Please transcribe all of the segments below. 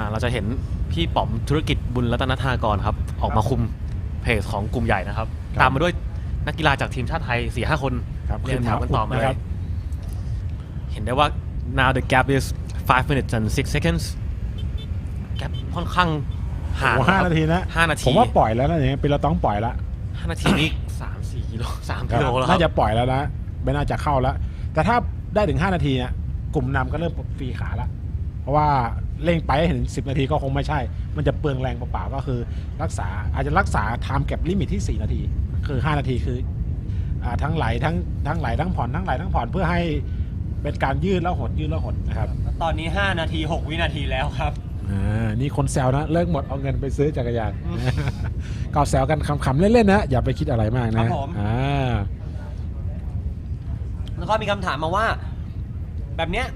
าเราจะเห็นพี่ป๋อมธุรกิจบุญรัตนธากรครับ ออกมาคุมเพจของกลุ่มใหญ่นะครับ ครับตามมาด้วยนักกีฬาจากทีมชาติไทย4ี่ห้าคนครับเรียงแถวกันต่อมาขึ้นมาเลครัยบเห็นได้ว่า now the gap is 5 minutes and 6 seconds แกปค่อนข้างห่างโอ้โหห้าครับนาทีนะห้านาทีผมว่าปล่อยแล้วนะอย่างเงี้ยเป็นเราต้องปล่อยแล้วห้านาทีนี่สามสี่กิโลสามครักิบโลแล้วคน่ารับจะปล่อยแล้วนะไม่น่าจะเข้าแล้วแต่ถ้าได้ถึง 5 นาทีเนี่ยกลุ่มนำก็เริ่มฟรีขาแล้วเพราะว่า เร่งไปให้ถึง 10 นาทีก็คงไม่ใช่ มันจะเปลืองแรงเปล่าๆก็คือ รักษาอาจจะรักษาไทม์เก็บลิมิตที่ 4 นาที คือ 5 นาทีคืออาทั้งไหลทั้งทั้งไหลทั้งผ่อนทั้งไหลทั้งผ่อนเพื่อให้เป็นการยืดแล้วหดยืดแล้วหดนะครับ ตอนนี้ 5 นาที 6 วินาทีแล้วครับอ่านี่คนแซวนะ เลิกหมดเอาเงินไปซื้อจักรยานอืมก็แซวกันขำๆเล่นๆนะอย่าไปคิดอะไรมากครันะบผม อ่าแล้วก็มีคำถามมาว่า แบบเนี้ย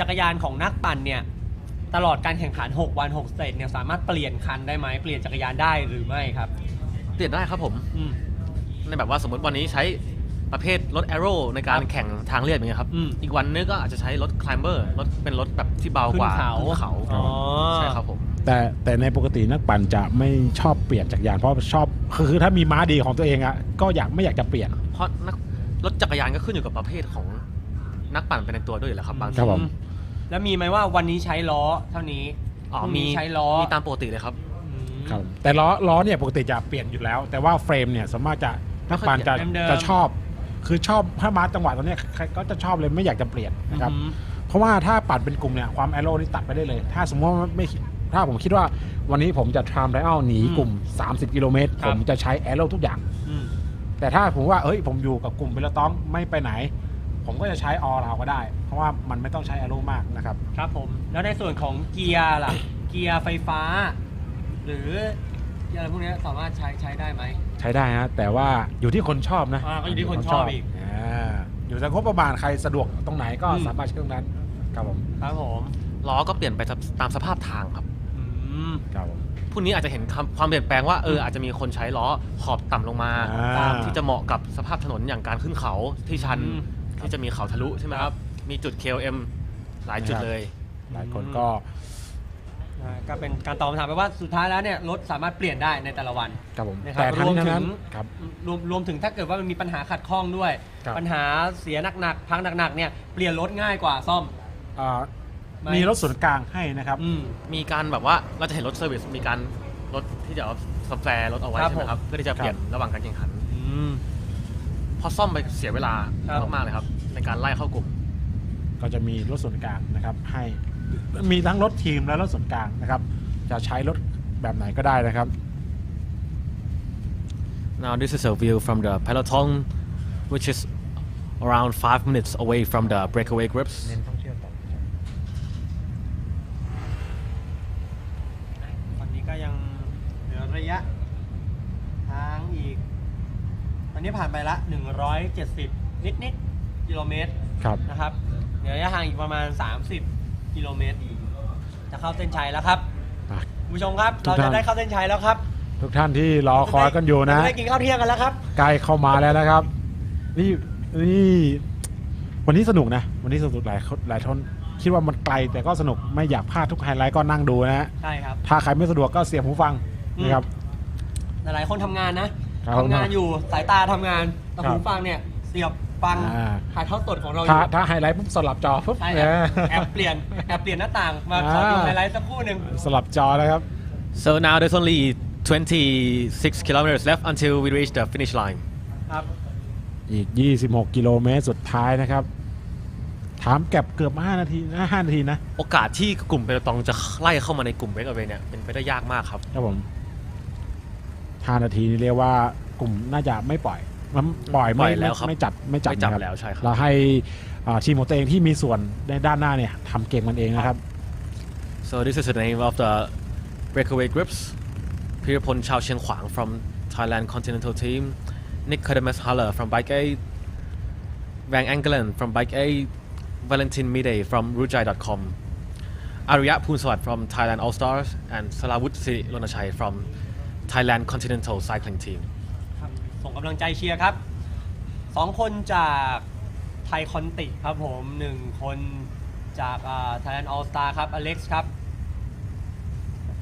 จักรยานของนักปั่นเนี่ย ตลอดการแข่งขัน 6 วัน6สเตจเนี่ยสามารถเปลี่ยนคันได้ไหมเปลี่ยนจักรยานได้หรือไม่ครับเปลี่ยนได้ครับผมอืม ในแบบว่าสมมติวันนี้ใช้ประเภทรถ Aero ในการครับแข่งทางเรียบอย่างเงี้ยครับ อืม อีกวันนึงก็อาจจะใช้รถ Climber รถเป็นรถแบบที่เบากว่าขึ้นเขาขึ้นเขาอ๋อใช่ครับผม แต่แต่ในปกตินักปั่นจะไม่ชอบเปลี่ยนจักรยานเพราะชอบคือคือถ้ามีม้าดีของตัวเองอะก็อยากไม่อยากจะเปลี่ยน เพราะนักรถจักรยานก็ขึ้นอยู่กับประเภทของนักปั่นเป็นในตัวด้วยอยู่แล้วครับบางครัทีบผม แล้วมีไหมว่าวันนี้ใช้ล้อเท่านี้อ๋อพรุ่งมีนี้ใช้ล้อมีตามปกติเลยครับ อืม ครับแต่ล้อล้อเนี่ยปกติจะเปลี่ยนอยู่แล้ว แต่ว่าเฟรมเนี่ยสามารถจะนักปั่นจะเดิมๆ จะชอบ คือชอบถ้ามาจังหวะตรงเนี้ยใครก็จะชอบเลยไม่อยากจะเปลี่ยนนะครับ อืม เพราะว่าถ้าปั่นเป็นกลุ่มเนี่ยความแอโร่นี่ตัดไปได้เลย ถ้าสมมติว่าไม่ถ้าผมคิดว่าวันนี้ผมจะทำไรอัลหนีกลุ่ม 30 กิโลเมตรครัผบมจะใช้แอโร่ทุกอย่าง อืม แต่ถ้าผมว่าเอ้ยผมอยู่กับกลุ่มเบลต้องไม่ไปไหน ผมก็จะใช้ออเราก็ได้ เพราะว่ามันไม่ต้องใช้แอโร่มากนะครับ ครับผม แล้วในส่วนของเกียร์ล่ะ เกียร์ไฟฟ้า หรือเกียร์อะไรพวกเนี้ยสามารถใช้ใช้ได้ไหมใช้ได้ฮะแต่ว่าอยู่ที่คนชอบนะอ่าก็อยู่ที่คนชอบอีกาอยู่ที่งบประมาณใครสะดวกตรงไหนก็อืม สามารถใช้ตรงนั้นครับผมครับผมล้อก็เปลี่ยนไปตามสภาพทางครับอืม ครับผม พรุ่งนี้อาจจะเห็นความความเปลี่ยนแปลงว่าเอออาจจะมีคนใช้ล้อขอบต่ำลงมาอ่า ตามที่จะเหมาะกับสภาพถนนอย่างการขึ้นเขาที่ชันอืม ที่จะมีเขาทะลุใช่ไหมครับ มีจุด KLM หลายจุดครับเลย หลายคนก็อ่าก็เป็นการตอบคำถามไปว่าสุดท้ายแล้วเนี่ยรถสามารถเปลี่ยนได้ในแต่ละวัน ครับผมนะครับแต่ทั้งนี้ทั้งนั้นรวมถึง ครับ รวมรวมถึงถ้าเกิดว่ามันมีปัญหาขัดข้องด้วย ครับ ปัญหาเสียหนักๆพังหนักๆเนี่ยเปลี่ยนรถง่ายกว่าซ่อม อ่าไม่ มีรถส่วนกลางให้นะครับ อืม มีการแบบว่าเราจะเห็นรถเซอร์วิสมีการรถที่จะเอาสแปร์รถเอาไว้ครับใช่ไหมครับเพื่อที่จะเปลี่ยนระหว่างการแข่งขัน อืม เพราะซ่อมไปเสียเวลาครับ มากๆเลยครับ ในการไล่เข้ากลุ่ม ก็จะมีรถส่วนกลางนะครับ ให้มีทั้งรถทีมและรถส่วนกลางนะครับ จะใช้รถแบบไหนก็ได้นะครับ Now this is a view from the peloton which is around five minutes away from the breakaway groups เน้นท่องเที่ยวต่อ ตอนนี้ก็ยังเหลือระยะทางอีก ตอนนี้ผ่านไปละ 170 นิดนิดๆกิโลเมตรครับ นะครับเหลือระยะทางอีกประมาณ 30 กิโลเมตรจะเข้าเส้นชัยแล้วครับอะคุณผู้ชมครับ ทุกเราท่าจะนได้เข้าเส้นชัยแล้วครับทุกท่านที่รอคอยกันอยู่นะ เราจได้กินข้าวเที่ยงกันแล้วครับใกล้เข้ามาแล้วนะครับ นี่นี่วันนี้สนุกนะ วันนี้สนุกหลายคนหลายท่านคิดว่ามันไกลแต่ก็สนุกไม่อยากพลาดทุกไฮไลท์ก็นั่งดูนะฮะใช่ครับ ถ้าใครไม่สะดวกก็เสียบหูฟังอืมนะครับ หลายๆคนทำงานนะครับ ทำงานอยู่สายตาทำงานแต่ครับหูฟังเนี่ยเสียบฟังอ่า ถ่ายทอดสดของเราอถ้ายู่ถ้าไฮไลท์ปุ๊บสลับจอปุ๊บใช่เอครับอแอบเปลี่ยนแอบเปลี่ยนหน้าต่างมาขอดูอ่าไฮไลท์สักครู่หนึ่ง สลับจอแล้วครับ so now there's only 26 kilometers left until we reach the finish line ครับ อีก 26 กิโลเมตรสุดท้ายนะครับ ถามแก็บเกือบ 5 นาทีนะ5นาทีนะโอกาสที่กลุ่มเปโลตองจะไล่เข้ามาในกลุ่มเบรกเอาไว้เนี่ยเป็นไปได้ยากมากครับ ครับผม 5นาทีนี่เรียกว่ากลุ่มน่าจะไม่ปล่อยมันปล่อยปล่ไม่อยแล้วครับ ไม่จัดไม่จัดไม่จับนะครับแล้วใช่ครับ เราให้อ่าทีมของตัวเองที่มีส่วนในด้านหน้าเนี่ยทำเกมมันเองนะครับ so this is the name of the breakaway groups พิรพลชาวเชียงขวาง from Thailand Continental Team Nick k a d e m e s Haller from Bike 8 Van Engelen from Bike 8 Valentin Midday from Rujai.com Arya Poonsawat from Thailand All Stars and Salawut Siri Lonachai from Thailand Continental Cycling Team ครับส่งกำลังใจเชียร์ครับสองคนจากไทยคอนติครับผมหนึ่งคนจากไทยแลนด์ออลสตาร์ครับอเล็กซ์ครับ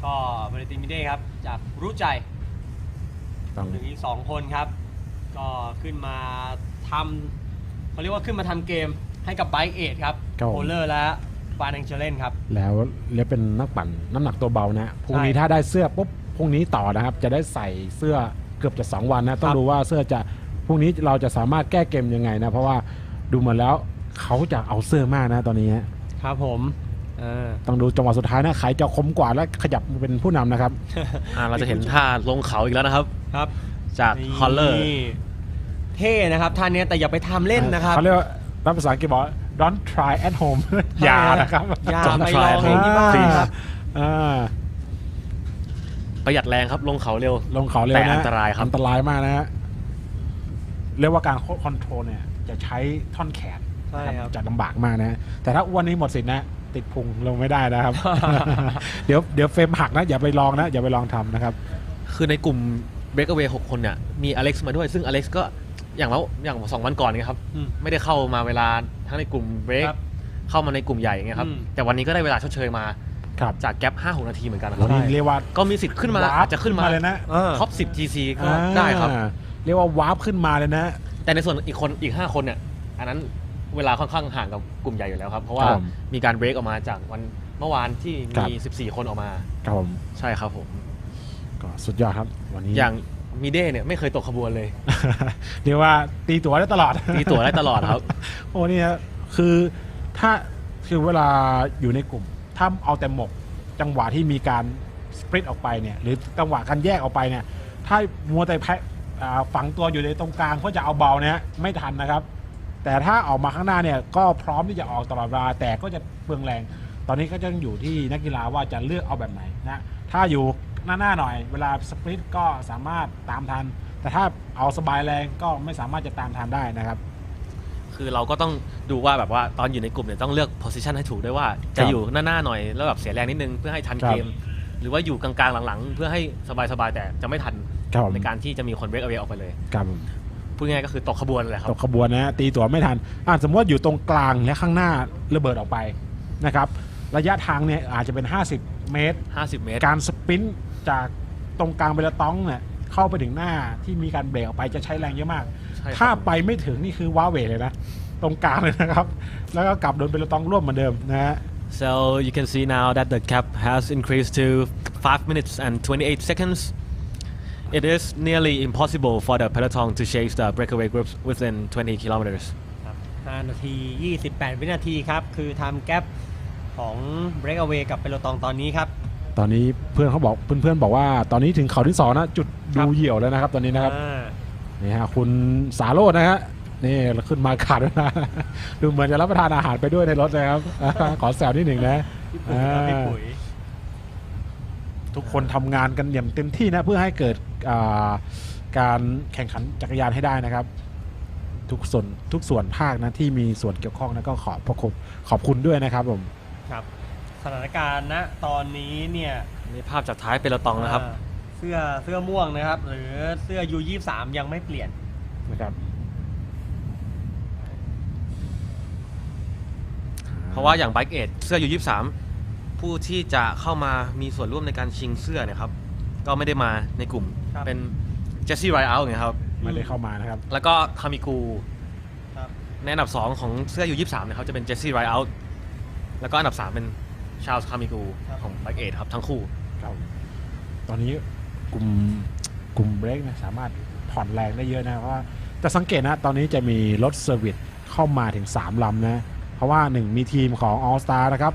ก็บริติมิเด้ครับจากรู้ใจต้องหนึ่งอีกสองคนครับ ก็ขึ้นมาทำเขาเรียกว่าขึ้นมาทำเกมให้กับไบเอทครับโอเลอร์และฟานแองเจเลนครับ แล้วเรียกเป็นนักปั่นน้ำหนักตัวเบานะพรุ่งนี้ใช่ ถ้าได้เสื้อปุ๊บ พรุ่งนี้ต่อนะครับ จะได้ใส่เสื้อเกือบจะ 2 วันนะ ต้องครับดูว่าเสื้อจะพรุ่งนี้เราจะสามารถแก้เกมยังไงนะ เพราะว่าดูเหมือนแล้วเขาจะเอาเสื้อมากนะตอนนี้ฮะครับผมเออต้องดูจังหวะสุดท้ายนะใครจะคมกว่าและขยับมาเป็นผู้นำนะครับ อ่าเราจะเห็นท่าลงเขาอีกแล้วนะครับ ครับจากฮอลเลอร์นี่เท่นะครับท่านเนี้ยแต่อย่าไปทำเล่นนะครับเขาเรียกว่ารับภาษาอังกฤษบอกว่า don't try at home อย่านะครับอย่า Don't ไป try ลองเองที่บ้านครับ อ่า ประหยัดแรงครับลงเขาเร็ว ลงเขาเร็วแต่นะอันตรายครับ อันตรายมากนะฮะเรียกว่าการคอนโทรลเนี่ย จะใช้ท่อนแขนใช่ครับจะลำบากมากนะ แต่ถ้าอ้วนนี้หมดสิทธินะ ติดพุงลงไม่ได้นะครับ เดี๋ยวเดี๋ยวเฟรมหักนะ อย่าไปลองนะ อย่าไปลองทำนะครับ คือในกลุ่ม breakaway 6คนเนี่ย มีอเล็กซ์มาด้วย ซึ่งอเล็กซ์ก็อย่างแล้วอย่างสองวันก่อนเนี่ยครับอืมไม่ได้เข้ามาเวลาทั้งในกลุ่มเบรกครับเข้ามาในกลุ่มใหญ่อย่างเงี้ยครับอืมแต่วันนี้ก็ได้เวลาชดเชยมา ครับจากแกลบ5 6นาทีเหมือนกันควัรันบนี้เรียกว่าก็มีสิทธิ์ขึ้นมาวร์ปอาจจะขึ้นมาเลยนะเออท็อป10 GC ก็ได้ครับอ่าเรียกว่าวาร์ปขึ้นมาเลยนะ แต่ในส่วนอีกคนอีก 5 คนเนี่ยอันนั้นเวลาค่อนข้างห่างกับกลุ่มใหญ่อยู่แล้วครับ เพราะว่าครับผมมีการเบรกออกมาจากวันเมื่อวานที่ครับมี 14 คนออกมาครับผมใช่ครับผมก็สุดยอดครับ วันนี้อย่างมีเด้เนี่ยไม่เคยตกขบวนเลยเรียกว่าตีตั๋วได้ตลอดตีตั๋วได้ตลอดครับ โอ้เนี่ยคือถ้าคือเวลาอยู่ในกลุ่ม ถ้าเอาแต่หมกจังหวะที่มีการสปริตออกไปเนี่ยหรือจังหวะการแยกออกไปเนี่ยถ้ามัวแต่แพะฝังตัวอยู่ในตรงกลางเพื่อจะเอาเบาเนี่ยไม่ทันนะครับ แต่ถ้าออกมาข้างหน้าเนี่ยก็พร้อมที่จะออกตลอดเวลาแต่ก็จะเปลืองแรง ตอนนี้ก็จะอยู่ที่นักกีฬาว่าจะเลือกเอาแบบไหนนะถ้าอยู่หน้าๆหน่อย เวลาสปริตก็สามารถตามทัน แต่ถ้าเอาสบายแรงก็ไม่สามารถจะตามทันได้นะครับ คือเราก็ต้องดูว่าแบบว่าตอนอยู่ในกลุ่มเนี่ยต้องเลือก position ให้ถูกด้วยว่าคจะรับอยู่หน้าๆหน่อยแล้วแบบเสียแรงนิดนึงเพื่อให้ทันครับเกม หรือว่าอยู่กลางๆหลังๆ เพื่อให้สบายๆแต่จะไม่ทันครับผมในการที่จะมีคน break away ออกไปเลยครับผมพูดง่ายๆก็คือตกขบวนเลยครัตบกขบวนนะฮะตีตั๋วไม่ทันอ่าสมมติว่าอยู่ตรงกลางและข้างหน้าระเบิดออกไปนะครับระยะทางเนี่ยอาจจะเป็น 50 เมตร 50 เมตร การสปรินต์จากตรงกลางเบลต้องเนี่ยเข้าไปถึงหน้าที่มีการเบรกออกไปจะใช้แรงเยอะมาก ใช่ครับ ถ้าไปไม่ถึงนี่คือว้าเหวเลยนะตรงกลางเลยนะครับ แล้วก็กลับโดนเบลต้องร่วมเหมือนเดิมนะฮะ so you can see now that the cap has increased to 5 minutes and 28 seconds it is nearly impossible for the peloton to chase the breakaway groups within 20 kilometers ครับ5นาที 28 วินาทีครับ คือไทม์แกปของ Breakaway กับเปโลตองตอนนี้ครับ ตอนนี้เพื่อนเขาบอกเพื่อนๆบอกว่า ตอนนี้ถึงเขาที่สองนะจุดครัดูบเหยี่ยวแล้วนะครับ ตอนนี้นะครับ อ่า นี่ฮะคุณสาโรจน์นะฮะนี่ขึ้นมาขาดด้วยนะดูเหมือนจะรับประทานอาหารไปด้วยในรถเลยครับ ขอแซวนิดหนึ่งนะพี่ปุ๋ยครับพี่ปุ๋ยทุกคนทำงานกันอย่างเต็มที่นะเพื่อให้เกิดอ่าการแข่งขันจักรยานให้ได้นะครับ ทุกส่วนทุกส่วนภาคนะที่มีส่วนเกี่ยวข้องนะก็ขอบพระคุณขอบคุณด้วยนะครับผม ครับ สถานการณ์ณตอนนี้เนี่ย นี่ภาพจากท้ายเปโลตองนะครับ อ่า เสื้อเสื้อม่วงนะครับ หรือเสื้อ U23 ยังไม่เปลี่ยนนะครับ เพราะว่าอย่าง Bike 8เสื้ออยู่ 23 ผู้ที่จะเข้ามามีส่วนร่วมในการชิงเสื้อเนี่ยครับ ก็ไม่ได้มาในกลุ่ม ครับเป็นเจสซี่ไรอัลไงครับ ไม่ได้เข้ามานะครับ แล้วก็คามิกูครับ ในอันดับ 2 ของเสื้ออยู่ 23เนี่ยเขาจะเป็นเจสซี่ไรอัลแล้วก็อันดับ 3 เป็นชาลส์คามิกูของ Bike 8ครับทั้งคู่ ครับ ตอนนี้ กลุ่มกลุ่มเบรกนะสามารถผ่อนแรงได้เยอะนะเพราะว่าแต่สังเกตนะตอนนี้จะมีรถเซอร์วิสเข้ามาถึง 3 ลำนะ เพราะว่าหนึ่งมีทีมของ All Star นะครับ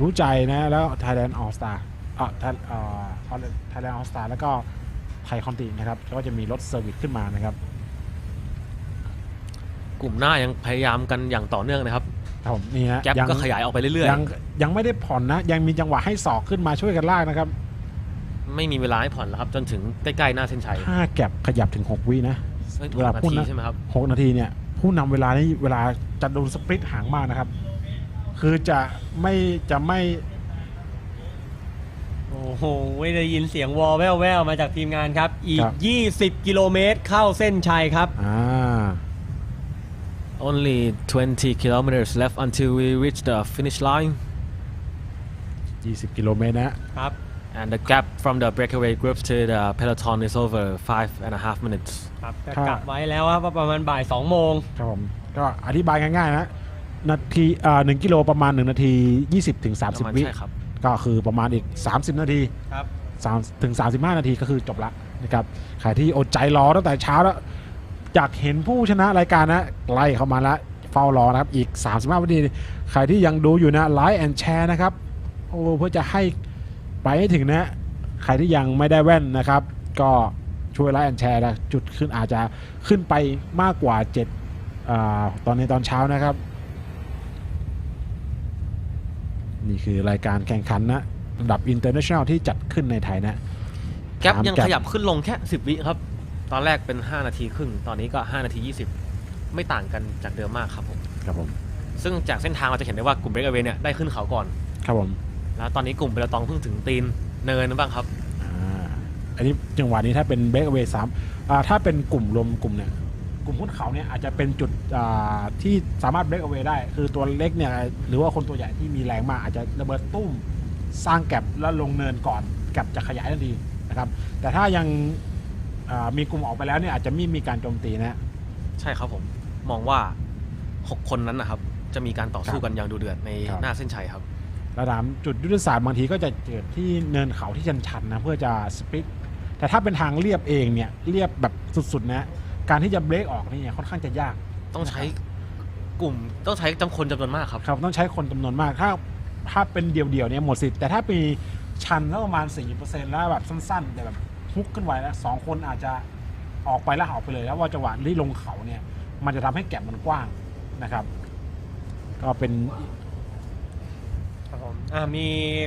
รู้ใจนะ แล้ว Thailand All Star อ่าไทยอ่า Thailand All Star แล้วก็ไทยคอนตินะครับแล้วก็จะมีรถเซอร์วิสขึ้นมานะครับ กลุ่มหน้ายังพยายามกันอย่างต่อเนื่องนะครับครับผมนี่ฮะแก๊ปก็ขยายออกไปเรื่อยยังยังไม่ได้ผ่อนนะ ยังมีจังหวะให้ศอกขึ้นมาช่วยกันลากนะครับๆ ไม่มีเวลาให้ผ่อนแล้วครับ จนถึงใกล้ๆหน้าเส้นชัยถ้าแก็บขยับถึง 6 วินะเฮ้ยเวลาหกพูดนาทีนะใช่ไหมครับ6นาทีเนี่ย ผู้นำเวลานี่เวลาจะโดนสปริตหางมากนะครับ คือจะไม่จะไม่ โอ้โหได้ยินเสียงวอลแววๆมาจากทีมงานครับ อีคกรับ20 กิโลเมตรเข้าเส้นชัยครับอ่า only 20 kilometers left until we reach the finish line 20 กิโลเมตรนะครับ and the gap from the breakaway groups to the peloton is over five and a half minutes ครับก็ครับกลับไว้แล้วว่าประมาณบ่าย2โมงครับผมก็อธิบายง่ายๆนะนาทีอ่าหนึ่งกิโลประมาณ 1 นาที 20ถึงประมาณ30 วิ ใช่ครับ ก็คือประมาณอีก 30 นาทีครับ3ถึง 35 นาทีก็คือจบละนะครับใครที่อดใจรอตั้งแต่เช้าแล้วอยากเห็นผู้ชนะรายการนะไล่เข้ามาแล้วเฝ้ารอนะครับอีก 35 นาที ใครที่ยังดูอยู่นะไลค์แอนแชร์นะครับโอ้เพื่อจะให้ ไปให้ถึงนะ ใครที่ยังไม่ได้แว่นนะครับ ก็ช่วยไลค์แอนแชร์นะจุดขึ้นอาจจะขึ้นไปมากกว่า7อาตอนในตอนเช้านะครับ นี่คือรายการแข่งขันนะระดับ international ที่จัดขึ้นในไทยนะแก๊ปถามยังแก๊ปขยับขึ้นลงแค่ 10 วิครับ ตอนแรกเป็น 5 นาทีครึ่ง ตอนนี้ก็ 5 นาที 20 ไม่ต่างกันจากเดิมมากครับผม ครับผม ซึ่งจากเส้นทางเราจะเห็นได้ว่ากลุ่มเบรกเวเนี่ยได้ขึ้นเขาก่อน ครับผม แล้วตอนนี้กลุ่มเบลตองเพิ่งถึงตีนเนินบ้างครับอ่าอันนี้จังหวะนี้ถ้าเป็นเบรกเวย์สามอ่าถ้าเป็นกลุ่มรวมกลุ่มเนี่ยกลุ่มหุ้นเขาเนี่ยอาจจะเป็นจุดอ่าที่สามารถเบรกเวย์ได้ คือตัวเล็กเนี่ยหรือว่าคนตัวใหญ่ที่มีแรงมากอาจจะระเบิดตุ้มสร้างแก็บแล้วลงเนินก่อนแก็บจะขยายทันทีนะครับ แต่ถ้ายังอ่ามีกลุ่มออกไปแล้วเนี่ยอาจจะไม่มีการโจมตีนะใช่ครับผมมองว่า 6 คนนั้นนะครับ จะมีการต่อสู้กันอย่างดูเดือดในครับ หน้าเส้นชัยครับ ระดับจุดยุทธศาสตร์บางทีก็จะเกิดที่เนินเขาที่ชันๆนะเพื่อจะสปริตแต่ถ้าเป็นทางเรียบเองเนี่ยเรียบแบบสุดๆนะการที่จะเบรกออกนี่ค่อนข้างจะยาก ต้องใช้กลุ่มต้องใช้จำคนจำนวนมากครับครับ ต้องใช้คนจำนวนมากถ้าถ้าเป็นเดี่ยวๆเนี่ยหมดสิทธิ์แต่ถ้ามีชันแล้วประมาณ4%แล้วแบบสั้นๆ แต่แบบฮุกขึ้นไว้แล้วสองคนอาจจะออกไปแล้วออกไปเลย แล้วว่าจังหวะที่ลงเขาเนี่ย มันจะทำให้แก็บมันกว้างนะครับ ก็เป็น ครับผมอ่ามี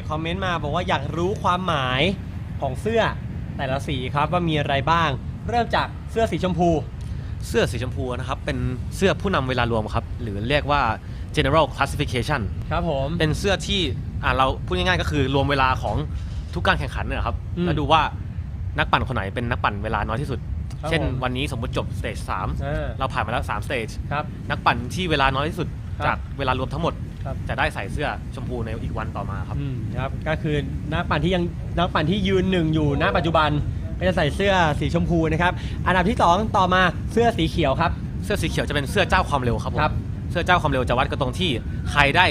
คอมเมนต์มาบอกว่าอยากรู้ความหมายของเสื้อแต่ละสีครับว่ามีอะไรบ้าง เริ่มจากเสื้อสีชมพู เสื้อสีชมพูนะครับ เป็นเสื้อผู้นำเวลารวมครับ หรือเรียกว่า general classification ครับผม เป็นเสื้อที่อ่าเราพูดง่ายๆก็คือรวมเวลาของทุกการแข่งขันเนี่ยครับ อืมแล้วดูว่านักปั่นคนไหนเป็นนักปั่นเวลาน้อยที่สุด ครับเช่นผม วันนี้สมมติจบสเตจอ่า3เราผ่านมาแล้ว3สเตจ ครับ นักปั่นที่เวลาน้อยที่สุดครับ จากเวลารวมทั้งหมด ครับ จะได้ใส่เสื้อชมพูในอีกวันต่อมาครับ อืมครับก็คือนักปั่นที่ยังนักปั่นที่ยืนหนึ่งอยู่ณปัจจุบันก็จะใส่เสื้อสีชมพูนะครับ อันดับที่สองต่อมาเสื้อสีเขียวครับ เสื้อสีเขียวจะเป็นเสื้อเจ้าความเร็วครับผมครับ เสื้อเจ้าความเร็วจะวัดกันตรงที่ใครได้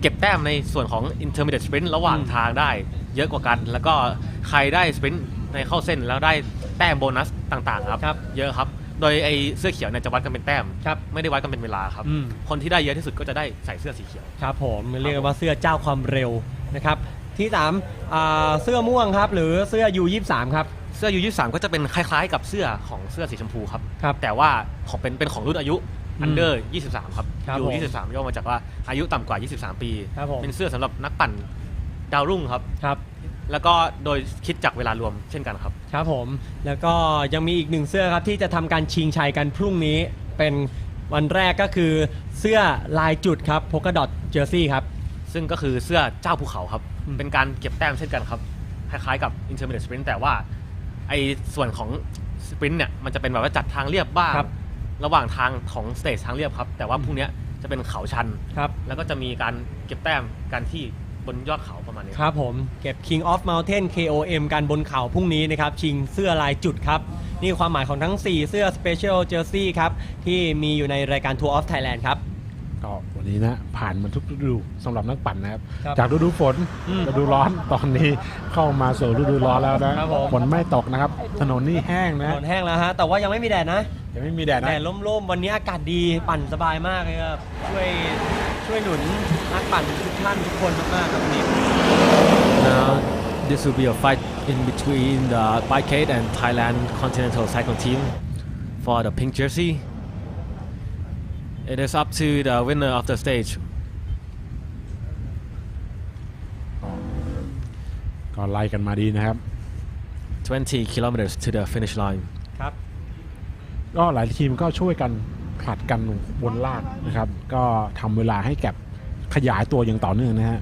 เก็บแต้มในส่วนของ intermediate sprint ระหว่างอืมทางได้ เยอะกว่ากัน แล้วก็ใครได้สปรินต์ในเข้าเส้นแล้วได้แต้มโบนัสต่างๆครับครับเยอะครับ โดยไอ้เสื้อเขียวเนี่ยจะวัดกันเป็นแต้ม ครับ ไม่ได้วัดกันเป็นเวลาครับ อืม คนที่ได้เยอะที่สุดก็จะได้ใส่เสื้อสีเขียว ครับผมเรียกว่าเสื้อเจ้าความเร็วนะครับ ที่สามอ่าเสื้อม่วงครับ หรือเสื้อ U23 ครับ เสื้อยูยี่สามก็จะเป็นคล้ายๆ กับเสื้อของเสื้อสีชมพูครับ ครับแต่ว่าของเป็นเป็นของรุ่นอายุอืม under 23 ครับครับยูผม23ย่อมาจากว่าอายุต่ำกว่า 23 ปี ครับผม เป็นเสื้อสำหรับนักปั่นดาวรุ่งครับ ครับ แล้วก็โดยคิดจากเวลารวมเช่นกันครับ ครับผม แล้วก็ยังมีอีกหนึ่งเสื้อครับที่จะทำการชิงชัยกันพรุ่งนี้ เป็นวันแรกก็คือเสื้อลายจุดครับโพกดอทเจอร์ซี่ครับ ซึ่งก็คือเสื้อเจ้าภูเขาครับ อืม เป็นการเก็บแต้มเช่นกันครับ คล้ายๆกับ intermediate sprint แต่ว่าไอ้ส่วนของสปรินต์เนี่ย มันจะเป็นแบบว่าจัดทางเรียบบ้าง ครับ ระหว่างทางของสเตจทางเรียบครับ แต่ว่าพรุ่งเนี้ยจะเป็นเขาชัน ครับ แล้วก็จะมีการเก็บแต้มกันที่ บนยอดเขาประมาณนี้ ครับผมเก็บ King of Mountain KOM กันบนเขาพรุ่งนี้นะครับชิงเสื้อลายจุดครับ นี่ความหมายของทั้ง 4 เสื้อ Special Jersey ครับ ที่มีอยู่ในรายการ Tour of Thailand ครับ ก็วันนี้นะผ่านมาทุกฤดูสำหรับนักปั่นนะครับ ครับจากฤดูฝนอืมฤดูร้อนตอนนี้เข้ามาสู่ฤดูร้อนแล้วนะครับผม ฝนไม่ตกนะครับ ถนนนี่แห้งถนะนนแห้งแล้วฮะ แต่ว่ายังไม่มีแดดนะ ยังไม่มีแดดแดนะดร่มๆ วันนี้อากาศดีปั่นสบายมากเลยครับช่วย ช่วยหนุนนักปั่นทุกท่านทุกคนมากๆครับวันนี้ Now this will be a fight in between the Bike Aid and Thailand Continental Cycle Team for the pink jersey. It is up to the winner of the stage ก็ไล่กันมาดีนะครับ 20 kilometers to the finish line. ครับ ก็หลายทีมก็ช่วยกัน ผลัดกันบนลากนะครับ ก็ทำเวลาให้แก็บขยายตัวอย่างต่อเนื่องนะฮะ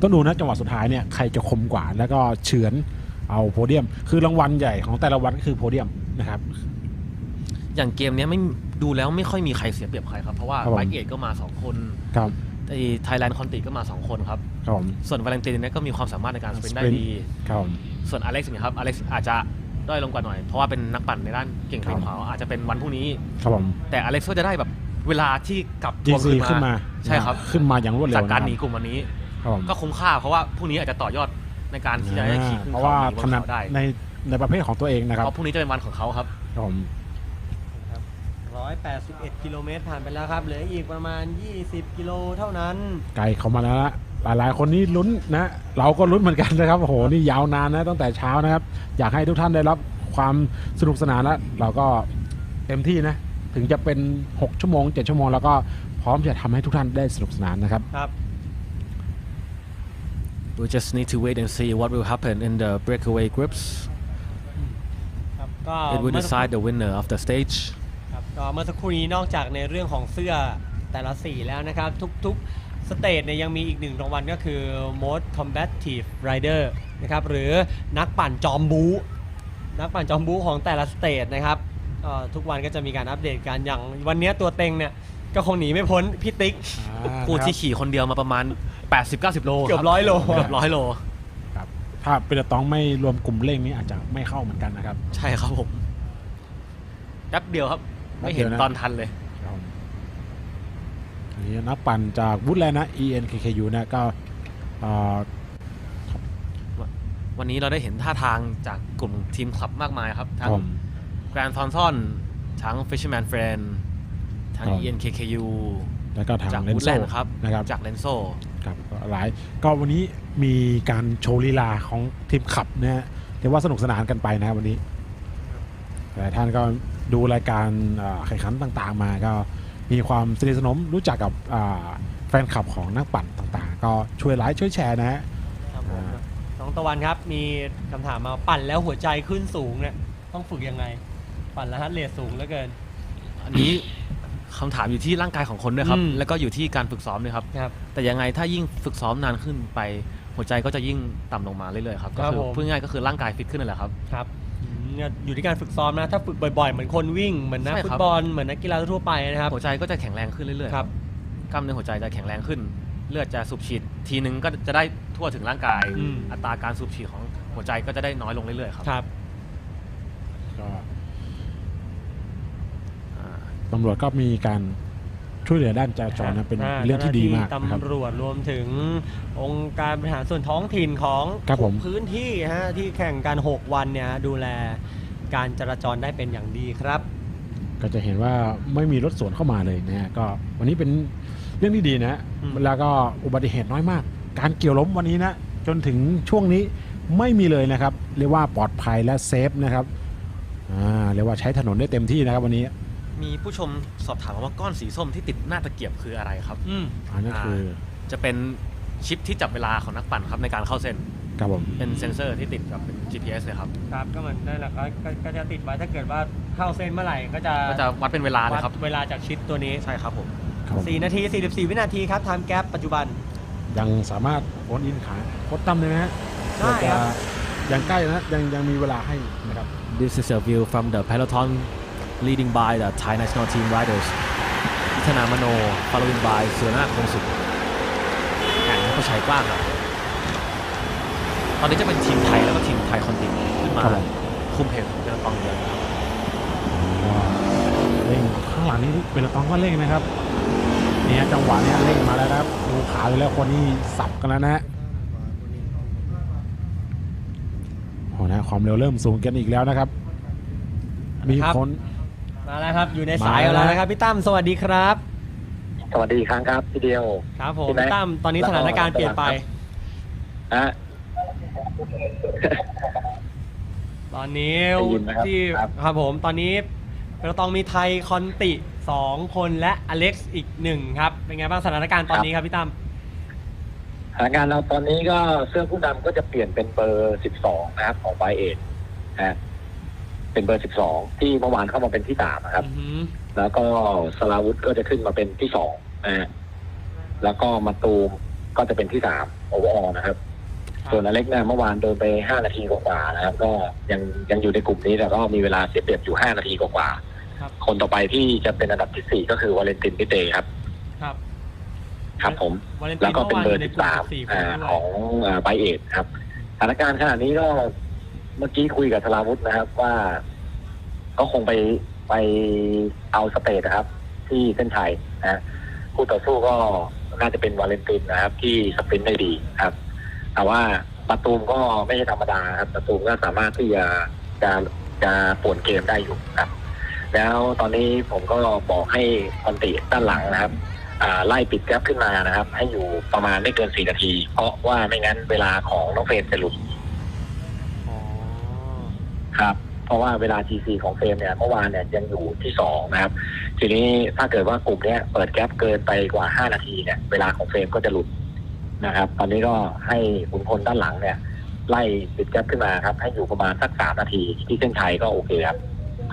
ต้องดูนะจังหวะสุดท้ายเนี่ยใครจะคมกว่าแล้วก็เฉือนเอาโพเดียม คือรางวัลใหญ่ของแต่ละวันก็คือโพเดียมนะครับ อย่างเกมเนี้ยไม่ดูแล้วไม่ค่อยมีใครเสียเปรียบใครครับ เพราะว่าครับผมไบเกตก็มา 2 คนครับไอ้ไทยแลนด์คอนติก็มา 2 คนครับครับผมส่วนวาเลนตินเนี่ยก็มีความสามารถในการสปรินต์ได้ sprint ดีครับผมส่วนอเล็กซ์เนี่ยครับอเล็กซ์อาจจะ ด้อยลงกว่าหน่อย เพราะว่าเป็นนักปั่นในด้านเก่งครัปีบนเขาอาจจะเป็นวันพรุ่งนี้ ครับผม แต่อเล็กซ์ก็จะได้แบบเวลาที่กลับทจีวงซีคืนขึ้นมา ใช่ครับ ขึ้นมาอย่างรวดเร็วจากการะคบหนีกลุ่มวันนี้ครับผมก็คุ้มค่าเพราะว่าพรุ่งนี้อาจจะต่อยอดในการที่จะได้ขี่ขึ้นเพราะเขาว่าหนีบถนนัดเขาได้ในในประเภทของตัวเองนะครับเพราะพรุ่งนี้จะเป็นวันของเขาครับครับผม181 กิโลเมตรผ่านไปแล้วครับ เหลืออีกประมาณ 20 กิโลเท่านั้น ไกลเข้ามาแล้วละ หลายๆ คนนี่ลุ้นนะ เราก็ลุ้นเหมือนกันนะครับโอ้โหนี่ยาวนานนะตั้งแต่เช้านะครับ อยากให้ทุกท่านได้รับความสนุกสนานแล้วเราก็เต็มที่นะ ถึงจะเป็น 6 ชั่วโมง 7 ชั่วโมง แล้วก็พร้อมจะทำให้ทุกท่านได้สนุกสนานนะครับ ครับ we just need to wait and see what will happen in the breakaway groups ครับก็ it will เมื่อสัก decide the winner of the stage ครับก็เมื่อสักครู่นี้นอกจากในเรื่องของเสื้อแต่ละสีแล้วนะครับ ทุกๆ สเตจเนี่ยยังมีอีกหนึ่งรางวัลก็คือ most combative rider นะครับหรือนักปั่นจอมบู๊นักปั่นจอมบู๊ของแต่ละสเตจนะครับเอ่อทุกวันก็จะมีการอัปเดตกันอย่างวันเนี้ยตัวเต็งเนี่ยก็คงหนีไม่พ้นพี่ติ๊กผู้ที่ขี่คนเดียวมาประมาณ 80-90 โลเกือบคร้อยโลเกือบร้อยโลครับถ้าเป็นต้องไม่รวมกลุ่มเร่งนี้อาจจะไม่เข้าเหมือนกันนะครับ ใช่ครับผมแป๊บเดียวครับ ไม่เห็นแป๊บเดียวนะตอนทันเลยครับผมอั นนี้นักปั่นจากวุฒแลนด์นะ ENKKU นะก็เอ่อวันนี้เราได้เห็นท่าทางจากกลุ่มทีมคลับมากมายครับ ทั้งผม Grand Thornton ทั้ง Fisherman Friend ทั้งครับ ENKKU แล้วก็ทางจากเลนวูดโซแลนด์ครับนะครับจากเลนโซครับก็หลายก็วันนี้มีการโชว์ลีลาของทีมขับนะฮะเรียกว่าสนุกสนานกันไปนะครับวันนี้หลายท่านก็ดูรายการเอ่อแข่งขันต่างๆมาก็ มีความสนิทสนมรู้จักกับอ่าแฟนคลับของนักปั่นต่างๆ ก็ช่วยไลค์ช่วยแชร์นะฮะครับผมอ่าน้องตะวันครับมีคำถามมาปั่นแล้วหัวใจขึ้นสูงเนี่ยต้องฝึกยังไง ปั่นแล้วฮัตเรทสูงเหลือเกิน อันนี้คำถามอยู่ที่ร่างกายของคนด้วยครับ อืมแล้วก็อยู่ที่การฝึกซ้อมด้วยครับ ครับแต่ยังไงถ้ายิ่งฝึกซ้อมนานขึ้นไป หัวใจก็จะยิ่งต่ำลงมาเรื่อยๆครับคก็รับคือผม พูดง่ายๆก็คือร่างกายฟิตขึ้นนั่นแหละครับ ครับอืม เนี่ยอยู่ที่การฝึกซ้อมนะ ถ้าฝึกบ่อยๆ เหมือนคนวิ่ง เหมือนนักใช่ฟุครัตบบอล เหมือนนักกีฬาทั่วไปนะครับ หัวใจก็จะแข็งแรงขึ้นเรื่อยๆครับ กล้ามเนื้อหัวใจจะแข็งแรงขึ้น เลือดจะสูบฉีด ทีนึงก็จะได้ทั่วถึงร่างกาย อืม อัตราการสูบฉีดของหัวใจก็จะได้น้อยลงเรื่อยๆครับครับ ก็อ่าตำรวจก็มีการ ช่วยเหลือด้านจราจรนะเป็นอ่าเรื่องที่ดีมากเจ้หนะครับตำรวจรวมถึงองค์การบริหารส่วนท้องถิ่นของครับผมพื้นที่ฮะที่แข่งกัน 6 วันเนี่ยดูแลการจราจรได้เป็นอย่างดีครับ ก็จะเห็นว่าไม่มีรถสวนเข้ามาเลยนะฮะก็วันนี้เป็นเรื่องที่ดีนะฮะอืมแล้วก็อุบัติเหตุน้อยมาก การเกี่ยวล้มวันนี้นะจนถึงช่วงนี้ไม่มีเลยนะครับ เรียกว่าปลอดภัยและเซฟนะครับอ่าเรียกว่าใช้ถนนได้เต็มที่นะครับวันนี้ มีผู้ชมสอบถามมาว่าก้อนสีส้มที่ติดหน้าตะเกียบคืออะไรครับ อืมอันนั้นคือจะเป็นชิปที่จับเวลาของนักปั่นครับในการเข้าเส้น ครับผมเป็นเซ็นเซอร์ที่ติดกับเป็น GPS เลยครับ ครับก็เหมือนนั่นแหละก็ก็ก็จะติดไว้ถ้าเกิดว่าเข้าเส้นเมื่อไหร่ก็จะก็จะวัดเป็นเวลาเลยครับ วัดเวลาจากชิปตัวนี้ ใช่ครับผม ครับผม4นาที 44 วินาทีครับไทม์แกปปัจจุบัน ยังสามารถโอนอินขายโคตรตั้มเลยนะฮะได้ครับยังใกล้นะยังยังมีเวลาให้นะครับ This is a view from the peloton leading by the Thai national team riders พิธนามโน following by เสือนาคงสุขแข่งก็ชัยกว้างครับตอนนี้จะเป็นทีมไทยแล้วก็ทีมไทยคอนติขึ้นมาครับผมคุมเพลของเป็นกองเดียวนะครับก็เร่งข้างหลังนี้เป็นตองก็เร่งนะครับเนี่ยจังหวะเนี้ยเร่งมาแล้วนะครับดูขาเลยแล้วคนนี้สับกันแล้วนะฮะโอ้นะความเร็วเริ่มสูงกันอีกแล้วนะครับ มีครับคน มาแล้วครับอยู่ในมาสายกับเราแล้วนะครับพี่ตั้มสวัสดีครับ สวัสดีอีกครั้งครับพี่เดียว ครับผมพี่แม็กพี่ตั้มตอนนี้แล้วสก็ถานการณ์เปลี่ยนไปนะตอนนี้ได้ยินไหมครับที่ครับ ครับผมตอนนี้เราต้องมีไทยคอนติ2คนและอเล็กซ์อีกหนึ่งครับเป็นไงบ้างสถานการณ์ตอนนี้ครับพี่ตั้มสถานการณ์เราตอนนี้ก็เสื้อผู้นำก็จะเปลี่ยนเป็นเบอร์ 12 นะครับของไบเอ็ดนะฮะ เป็นเบอร์ 12 ที่เมื่อวานเข้ามาเป็นที่สามนะครับ อือหือแล้วก็สลาวุธก็จะขึ้นมาเป็นที่สองนะฮะแล้วก็มาตูมก็จะเป็นที่สามโอเวอร์ออนะครับส่วนอเล็กเนี่ยเมื่อวานโดนไปห้านาทีกว่าๆนะครับ ก็ยังยังอยู่ในกลุ่มนี้แต่ก็มีเวลาเสียเปรียบอยู่ห้านาทีกว่าๆครับคนต่อไปที่จะเป็นอันดับที่สี่ก็คือวาเลนตินพิเตครับ ครับครับผม วาเลนติแล้วนก็เมื่อเป็นวานเบออยู่ร์ใน13กลุ่มสี่คนอ่าด้วยของไบเอทครับสถานการณ์ขณะนี้ก็ เมื่อกี้คุยกับธราวุฒินะครับว่าก็คงไปไปเอาสเตทนะครับ ที่เส้นชัยนะคู่ต่อสู้ก็น่าจะเป็นวาเลนตินนะครับ ที่สปรินได้ดีครับ แต่ว่าปาตูมก็ไม่ใช่ธรรมดาครับปาตูมก็สามารถที่จะจะจะป่วนเกมได้อยู่ครับ แล้วตอนนี้ผมก็บอกให้คอนติด้านหลังนะครับไล่ปิดแกลบขึ้นมานะครับ ให้อยู่ประมาณไม่เกินสี่นาที เพราะว่าไม่งั้นเวลาของน้องเฟรมจะหลุด ครับเพราะว่าเวลา GC ของเฟรมเนี่ยเมื่อวานเนี่ยยังอยู่ที่สองนะครับ ทีนี้ถ้าเกิดว่ากลุ่มเนี้ยเปิดแกลบเกินไปกว่าห้านาทีเนี่ยเวลาของเฟรมก็จะหลุดนะครับ ตอนนี้ก็ให้ขุนพลด้านหลังเนี่ย ไล่ปิดแกลบขึ้นมาครับ ให้อยู่ประมาณสักสามนาที ที่เส้นชัยก็โอเคครับ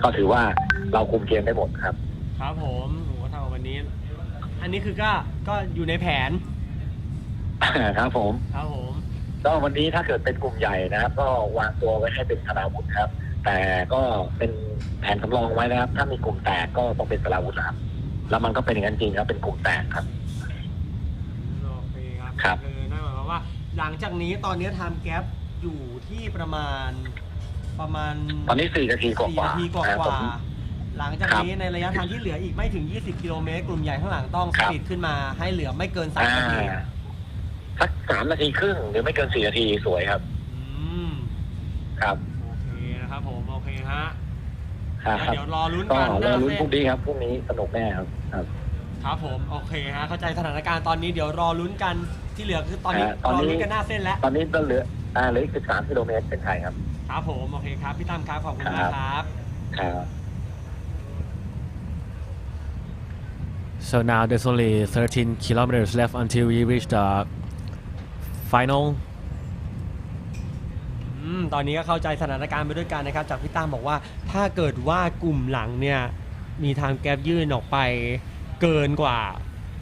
ก็ถือว่าเราคุมเกมได้หมดครับ ครับผมโอ้โหทำวันนี้ อันนี้คือก็ก็อยู่ในแผน ครับผม ครับผม ก็วันนี้ถ้าเกิดเป็นกลุ่มใหญ่นะครับ ก็วางตัวไว้ให้เป็นธนาวุธครับ แต่ก็เป็นแผนสำรองไว้นะครับ ถ้ามีกลุ่มแตกก็ต้องเป็นสราวุธนะครับ แล้วมันก็เป็นอย่างนั้นจริงครับเป็นกลุ่มแตกครับ โอเคครับครับ คือนั่นหมายความว่า หลังจากนี้ตอนนี้ไทม์แกปอยู่ที่ประมาณประมาณตอนนี้สี่นาทีกว่าสี่กว่านาทีกว่านะครับกผว่ามหลังจากครับนี้ในระยะทางที่เหลืออีกไม่ถึง 20 กิโลเมตรกลุ่มใหญ่ข้างหลังต้องสครับ ปีดขึ้นมาให้เหลือไม่เกินสามอ่านาที สักสามนาทีครึ่งหรือไม่เกินสี่นาทีสวยครับ อืมครับโอเคนะครับผมโอเคฮะครับแล้วเดี๋ยวรอลุ้นก็กันหรอน้าลุ้นเส้พรุ่งนนี้ครับพรุ่งนี้สนุกแน่ครับครับ ครับผมโอเคฮะเข้าใจสถานการณ์ตอนนี้เดี๋ยวรอลุ้นกันที่เหลือคือตอนนี้อ่าตอนรอนี้ ลุ้นกันหน้าเส้นแล้วตอนนี้ก็เหลืออ่าเหลืออีกสิบสามกิโลเมตรเป็นไทยครับ ครับผมโอเคครับพี่ตั้มครับขอบคุณมากครับ ครับ So now there's only 13 kilometers left until we reach the final. อืมตอนนี้ก็เข้าใจสถานการณ์ไปด้วยกันนะครับ จากพี่ตั้มบอกว่าถ้าเกิดว่ากลุ่มหลังเนี่ย มีทางแก๊ปยื่นออกไปเกินกว่า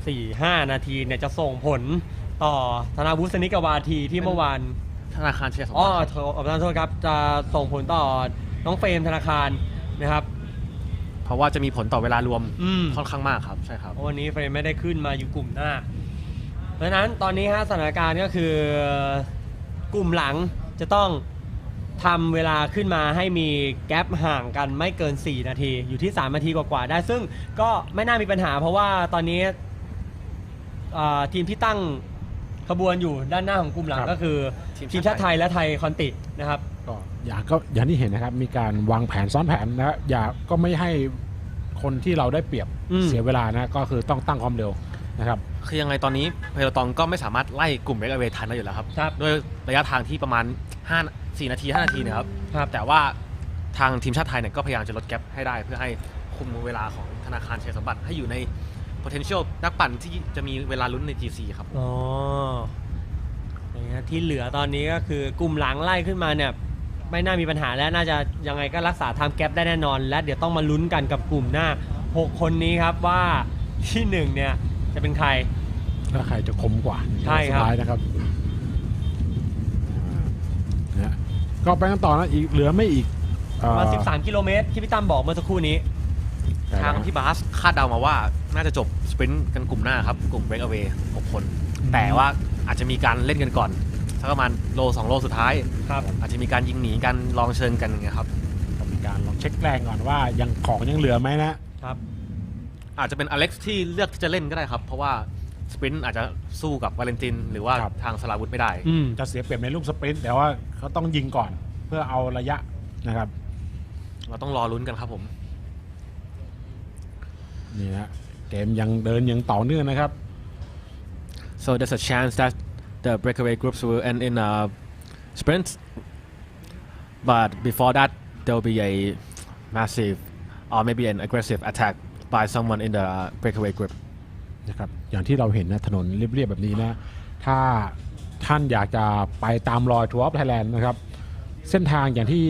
4-5 นาทีเนี่ยจะส่งผลต่อธนาวุฒิสนิกวาทีที่เมื่อวานธนาคารเชียร์สมอ๋อบัติโทษขอโทษครับจะส่งผลต่อน้องเฟรมธนาคารนะครับ เพราะว่าจะมีผลต่อเวลารวมอืม ค่อนข้างมากครับ ใช่ครับเพราะวันนี้เฟรมไม่ได้ขึ้นมาอยู่กลุ่มหน้าเพ ราะฉะนั้นตอนนี้ฮะสถานการณ์ก็คือกลุ่มหลังจะต้องทำเวลาขึ้นมาให้มีแกลบห่างกันไม่เกิน 4 นาที อยู่ที่ 3 นาทีกว่าๆได้ ซึ่งก็ไม่น่ามีปัญหาเพราะว่าตอนนี้อ่าทีมที่ตั้งขบวนอยู่ด้านหน้าของกลุ่มหลังครับ ก็คือทีมทีมชาติไทยและไทยคอนตินะครับ ก็อย่างก็อย่างที่เห็นนะครับมีการวางแผนซ้อนแผนนะอย่าก็ไม่ให้คนที่เราได้เปรียบอืม เสียเวลานะก็คือต้องตั้งความเร็ว นะครับ คือยังไงตอนนี้เพลตองก็ไม่สามารถไล่กลุ่มเบรกเวทันได้อยู่แล้วครับครับด้วยระยะทางที่ประมาณ5 4นาที5นาทีเนะครับ ครับ แต่ว่าทางทีมชาติไทยเนี่ยก็พยายามจะลดแกลบให้ได้ เพื่อให้คุมเวลาของธนาคารเชียร์สมบัติให้อยู่ใน potential นักปั่นที่จะมีเวลาลุ้นใน GC ครับ อ๋ออย่างเงี้ยที่เหลือตอนนี้ก็คือกลุ่มหลังไล่ขึ้นมาเนี่ยไม่น่ามีปัญหาแล้วน่าจะยังไงก็รักษาไทม์แกปได้แน่นอน และเดี๋ยวต้องมาลุ้นกันกับกลุ่มหน้า 6 คนนี้ครับว่าที่หนึ่งเนี่ย จะเป็นใครแล้วใครจะคมกว่าใช่ครับ สุดท้ายนะครับอ่านะก็ไปกันต่อนะอีกเหลือไม่อีกเอ่ปอระมาณ13 กิโลเมตรที่พี่ตั้มบอกเมื่อสักครู่นี้ ทางที่บาสคาดเดามาว่าน่าจะจบสปรินต์กันกลุ่มหน้าครับ กลุ่มเบรกเวย์6คน แต่ว่าอาจจะมีการเล่นกันก่อนสักประมาณโล2โลสุดท้าย ครับ อาจจะมีการยิงหนีกันลองเชิญกันอย่างเงี้ยครับก็มีการลองเช็คแรงก่อนว่ายังของยังเหลือไหมนะครับ อาจจะเป็นอเล็กซ์ที่เลือกที่จะเล่นก็ได้ครับ เพราะว่าสปรินต์อาจจะสู้กับวาเลนติน หรือว่าครับ ทางสลาวุธไม่ได้ อืมจะเสียเปรียบในลูกสปรินต์แต่ว่าเขาต้องยิงก่อนเพื่อเอาระยะนะครับ เราต้องรอลุ้นกันครับผม นี่นะเกมยังเดินยังต่อเนื่องนะครับ so there's a chance that the breakaway groups will end in a sprint but before that there will be a massive or maybe an aggressive attack by someone in the breakaway group นะครับอย่างที่เราเห็นนะถนนเรียบๆแบบนี้นะ ถ้าท่านอยากจะไปตามรอยทัวร์ไทยแลนด์นะครับ เส้นทางอย่างที่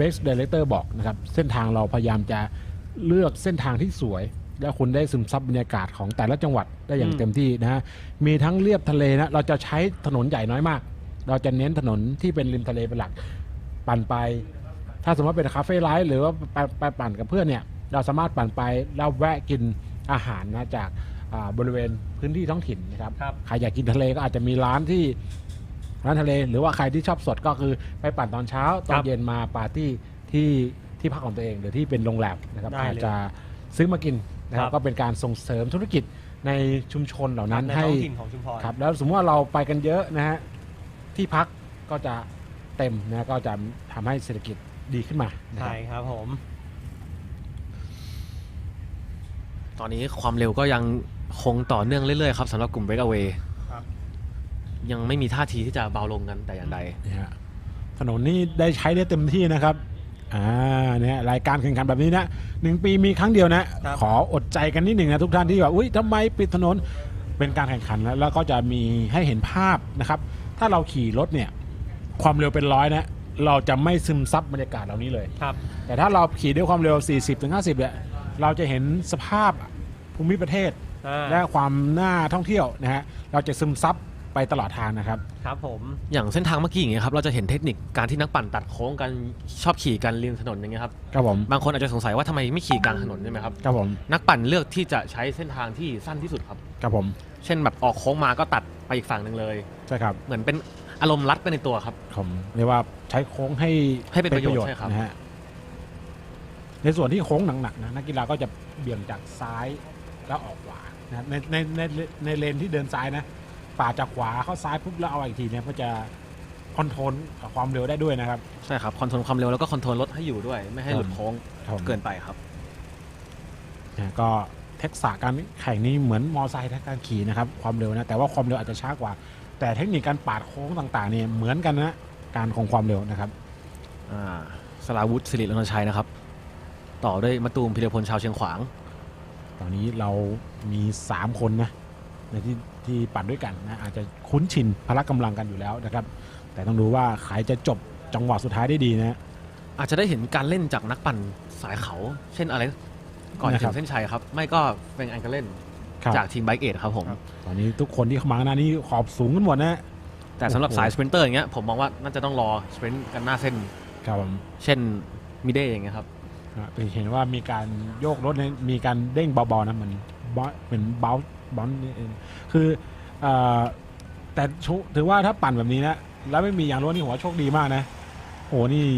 Race Director บอกนะครับ เส้นทางเราพยายามจะเลือกเส้นทางที่สวย และคุณได้ซึมซับบรรยากาศของแต่ละจังหวัดได้อย่างเต็มที่นะฮะมีทั้งเรียบทะเลนะเราจะใช้ถนนใหญ่น้อยมาก เราจะเน้นถนนที่เป็นริมทะเลเป็นหลัก ปั่นไป ถ้าสมมติเป็นคาเฟ่ไลฟ์หรือว่าไปปั่นกับเพื่อนเนี่ย เราสามารถปั่นไปแล้วแวะกินอาหารนะจากอ่าบริเวณพื้นที่ท้องถิ่นนะครับครับใครอยากกินทะเลก็อาจจะมีร้านที่ร้านทะเล หรือว่าใครที่ชอบสดก็คือไปปั่นตอนเช้าตอคนรับเย็นมาปาร์ตี้ที่ที่พักของตัวเอง หรือที่เป็นโรงแรมนะครับได้เลยอาจจะซื้อมากินนะครัครับบก็เป็นการส่งเสริมธุรกิจในชุมชนเหล่านั้นในให้ท้องถิ่นของชุมพรครับแล้วสมมติว่าเราไปกันเยอะนะฮะที่พักก็จะเต็มนะก็จะทำให้เศรษฐกิจดีขึ้นมานะคใช่รับครับผม ตอนนี้ความเร็วก็ยังคงต่อเนื่องเรื่อยๆครับสำหรับกลุ่ม Breakaway ครับ ยังไม่มีท่าทีที่จะเบาลงกันแต่อย่างใดนะฮะถนนนี่ได้ใช้ได้เต็มที่นะครับอ่าเนี่ยรายการแข่งขันแบบนี้นะหนึ่งปีมีครั้งเดียวนะ ครับ ขออดใจกันนิดหนึ่งนะทุกท่านที่แบบอุ้ยทำไมปิดถนนเป็นการแข่งขันแล้วแล้วก็จะมีให้เห็นภาพนะครับ ถ้าเราขี่รถเนี่ยความเร็วเป็นร้อยนะเราจะไม่ซึมซับบรรยากาศเหล่านี้เลย ครับ แต่ถ้าเราขี่ด้วยความเร็ว 40-50เนี่ย เราจะเห็นสภาพภูมิประเทศ อ่าและความน่าท่องเที่ยวนะฮะเราจะซึมซับไปตลอดทางนะครับ ครับผมอย่างเส้นทางเมื่อกี้อย่างเงี้ยครับเราจะเห็นเทคนิคการที่นักปั่นตัดโค้งกันชอบขี่กันริมถนนอย่างเงี้ยครับครับผมบางคนอาจจะสงสัยว่าทำไมไม่ขี่กลางถนนใช่ไหมครับครับผมนักปั่นเลือกที่จะใช้เส้นทางที่สั้นที่สุดครับ ครับผมเช่นแบบออกโค้งมาก็ตัดไปอีกฝั่งหนึ่งเลย ใช่ครับเหมือนเป็นอารมณ์รัดไปในตัวครับ ผมเรียกว่าใช้โค้งให้ให้เป็นประโยชน์ใช่ครับ นะฮะ ในส่วนที่โค้งหนักๆนะนักกีฬาก็จะเบี่ยงจากซ้ายแล้วออกขวานะในในในในเลนที่เดินซ้ายนะป่าดจากขวาเข้าซ้ายปุ๊บแล้วเอาอีกทีเนี่ยก็จะคอนโทรลกับความเร็วได้ด้วยนะครับ ใช่ครับคอนโทรลความเร็วแล้วก็คอนโทรลรถให้อยู่ด้วย ไม่ให้หลุดโค้งครับผมเกินไปครับนะก็ทักษะการแข่งนี้เหมือนมอไซค์ทักการขี่นะครับ ความเร็วนะแต่ว่าความเร็วอาจจะช้ากว่า แต่เทคนิคการปาดโค้งต่างๆเนี่ยเหมือนกันนะการคงความเร็วนะครับ อ่าสลาวุธสิริรณชัยนะครับ ต่อด้วยมะตูมพิรพลชาวเชียงขวาง ตอนนี้เรามี 3 คนนะในที่ที่ปั่นด้วยกันนะอาจจะคุ้นชินพละกำลังกันอยู่แล้วนะครับ แต่ต้องดูว่าใครจะจบจังหวะสุดท้ายได้ดีนะ อาจจะได้เห็นการเล่นจากนักปั่นสายเขา เช่นอะไร ก่อนนะคถึรับงเส้นชัยครับ ไม่ก็เป็นอันการเล่นครับ จากทีมไบเอทครับผมตอนนี้ทุกคนที่เข้ามาหน้านี้ขอบสูงกันหมดนะ แต่สำหรับโอ้โห สายสปรินเตอร์อย่างเงี้ยผมมองว่าน่าจะต้องรอสปรินต์กันหน้าเส้น ครับผมเช่นมิเดอย่างเงี้ยครับ อ่เห็นว่ามีการโยกรถเนี่ยมีการเด้งเบาๆนะเหมือนบอเหมือนเบาบอลนี่เองคือเอ่อแต่ชุถือว่าถ้าปั่นแบบนี้นะแล้วไม่มีอย่างรถนี่หัวาโชคดีมากนะโอ้นี่